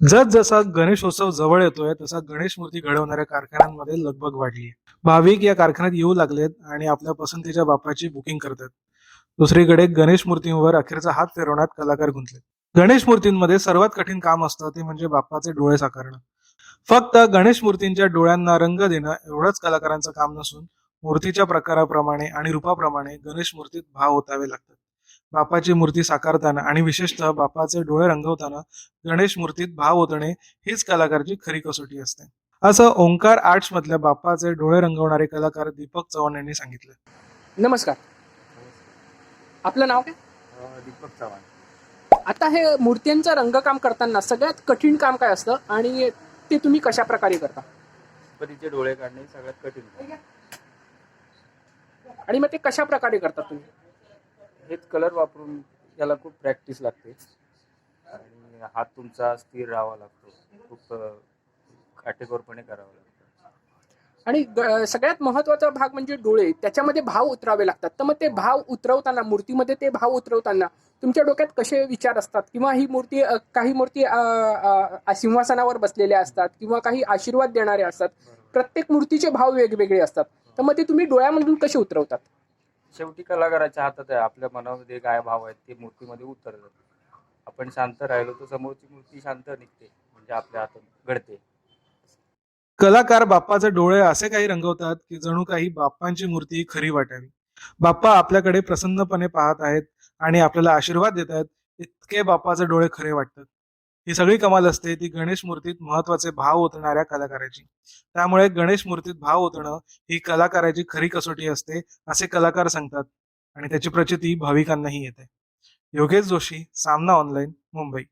जसजसा गणेशोत्सव जवळ येतोय तसा गणेश मूर्ती घडवणाऱ्या कारखान्यांमध्ये लगबग वाढली आहे. भाविक या कारखान्यात येऊ लागलेत आणि आपल्या पसंतीच्या बाप्पाची बुकिंग करतात. दुसरीकडे गणेश मूर्तींवर अखेरचा हात फिरवण्यात कलाकार गुंतले गणेश मूर्तींमध्ये सर्वात कठीण काम असतं ते म्हणजे बाप्पाचे डोळे साकारणं. फक्त गणेश मूर्तींच्या डोळ्यांना रंग देणं एवढंच कलाकारांचं काम नसून मूर्तीच्या प्रकाराप्रमाणे आणि रूपाप्रमाणे गणेश मूर्तीत भाव ओतावे लागतात. बाप्पाची मूर्ती साकारताना आणि विशेषतः बाप्पाचे डोळे रंगवताना गणेश मूर्तीत भाव ओतणे हीच कलाकारची खरी कसोटी असते. असं ओंकार आर्ट्स मधल्या बाप्पाचे डोळे रंगवणारे कलाकार दीपक चव्हाण यांनी सांगितलं. नमस्कार. आपलं नाव काय? दीपक चव्हाण. आता हे मूर्त्यांचं रंगकाम करताना सगळ्यात कठीण काम काय असतं आणि ते तुम्ही कशा प्रकारे करता? गणपतीचे डोळे काढणे सगळ्यात कठीण काम. आणि मग ते कशा प्रकारे करता तुम्ही? हेच कलर वापरून याला खूप प्रॅक्टिस लागते. आणि हात तुमचा स्थिर राहावा लागतो. खूप काटेकोरपणे करावा लागतो. आणि ग- सगळ्यात महत्त्वाचा भाग म्हणजे डोळे. त्याच्यामध्ये भाव उतरावे लागतात. तर मग ते भाव उतरवताना मूर्तीमध्ये ते भाव उतरवताना तुमच्या डोक्यात कसे विचार असतात? किंवा ही मूर्ती काही मूर्ती सिंहासनावर बसलेल्या असतात किंवा काही आशीर्वाद देणारे असतात. प्रत्येक मूर्तीचे भाव वेगवेगळे असतात. तर मग ते तुम्ही डोळ्यामधून कसे उतरवतात? शेवटी कलाकाराच्या हातात आहे. आपल्या मनामध्ये काय भाव आहेत ते मूर्तीमध्ये उतरतात. आपण शांत राहिलो तर समोरची मूर्ती शांत निघते. म्हणजे आपल्या हातात घडते. कलाकार बाप्पाचे डोळे असे काही रंगवतात की जणू काही बाप्पांची मूर्ती खरी वाटावी. बाप्पा आपल्याकडे प्रसन्नपणे पाहत आहेत आणि आपल्याला आशीर्वाद देत आहेत. इतके बाप्पाचे डोळे खरे वाटतात. ही सगळी कमाल असते. ती गणेश मूर्तीत महत्त्वाचे भाव ओतणाऱ्या कलाकाराची. त्यामुळे गणेश मूर्तीत भाव ओतणं ही कलाकाराची खरी कसोटी असते असे कलाकार सांगतात. आणि त्याची प्रचिती भाविकांनाही येते. योगेश जोशी सामना ऑनलाईन मुंबई.